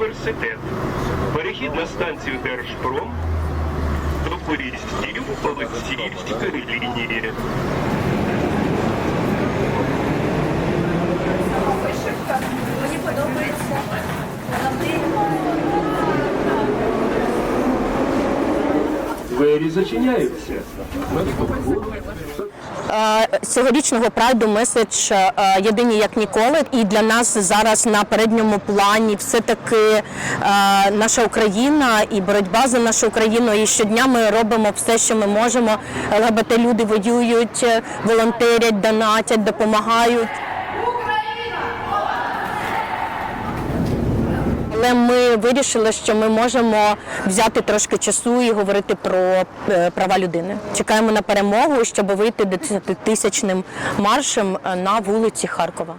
університет. Перехід на станцію Держпром до поїздів Олексіївської лінії. Двері зачиняються. Е, Цьогорічного прайду меседж е, єдині як ніколи. І для нас зараз на передньому плані все таки е, наша Україна і боротьба за нашу Україну. І щодня ми робимо все, що ми можемо. ЛГБТ люди воюють, волонтерять, донатять, допомагають. Але ми вирішили, що ми можемо взяти трошки часу і говорити про е, права людини. Чекаємо на перемогу, щоб вийти 10-тисячним маршем е, на вулиці Харкова.